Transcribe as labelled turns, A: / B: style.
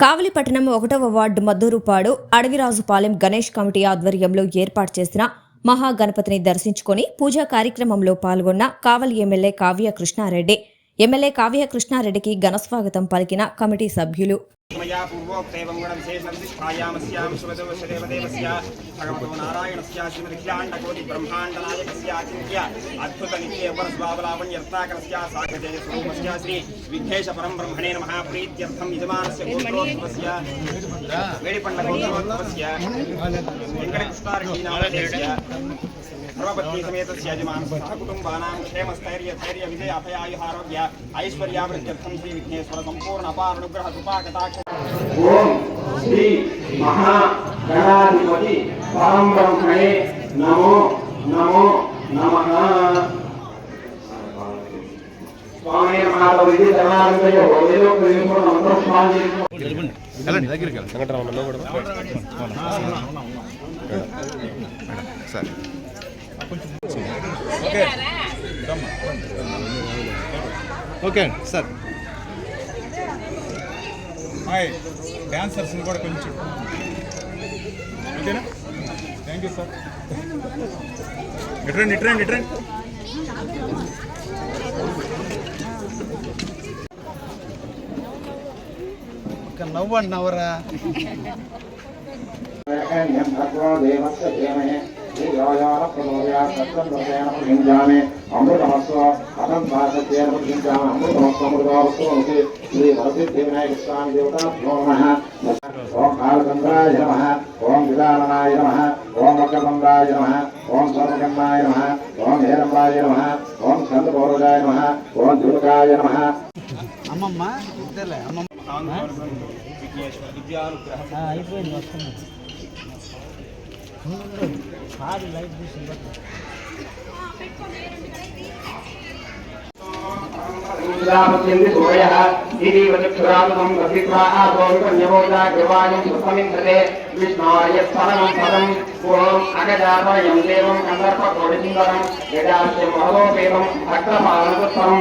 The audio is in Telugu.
A: కావలిపట్టణం ఒకటవ వార్డు మద్దూరుపాడు అడవిరాజుపాలెం గణేష్ కమిటీ ఆధ్వర్యంలో ఏర్పాటు చేసిన మహాగణపతిని దర్శించుకొని పూజా కార్యక్రమంలో పాల్గొన్న కావలి ఎమ్మెల్యే కావ్య కృష్ణారెడ్డి ఎమ్మెల్యే కావ్య కృష్ణారెడ్డికి ఘనస్వాగతం పలికిన కమిటీ సభ్యులు
B: मया पूर्वोक्तैवं गुणविशेषं निष्ठायामस्यां श्रुतवशदेवदेवस्य भगवतो नारायणस्य श्रीमदिखिलाण्डकोटिब्रह्माण्डनायकस्य चिन्त्य श्री ब्रह्मणे नमः प्रीत्यर्थं यजमानस्य अपार
C: ఓం శ్రీ మహా గణాధిపతి పరం బ్రహ్మణే నమో నమో నమ. స్వామి ఏదో
D: వెళ్ళండి దగ్గరికి వెళ్ళండి సరే ఓకే సార్.
E: హాయ్. డాన్సర్స్ని కూడా కొంచెం ఓకేనా? Thank you sir. ఇట్రండి ఇట్రండి ఇట్రండి
D: ఒక నవ్వు అండి నవ్వరా
C: దేవస్య ధీమహి శ్రీయోజాన ప్రచోదయా శ్రీ వరసిద్ధి వినాయక స్వామి దేవతాభ్యో నమః ఓం కాళచంద్రాయ నమ ఓం విదాననాయ నమ ఓం వక్రతుండాయ నమ ఓం ఓం హేరంబాయ నమ ఓం స్కందపౌరజాయ నమ ఓం దుర్గాయ నమ
D: అమ్మమ్మ ఇద్దరులే అమ్మమ్మ
B: లైట్ చూసి
C: ఇంద్రాపత్యంది సూర్యః. ఇది వచక్షురామం రసిత్వా ఆదోమికన్యమోదా కృవాయం సుతమింద్రతే విష్ణోర్య పరమం పదం. ఓం అగజాతయం దేవం కందర్ప కోడిసుందరం యజాస్య మహలోపేతం. భక్తపాలనపుత్రం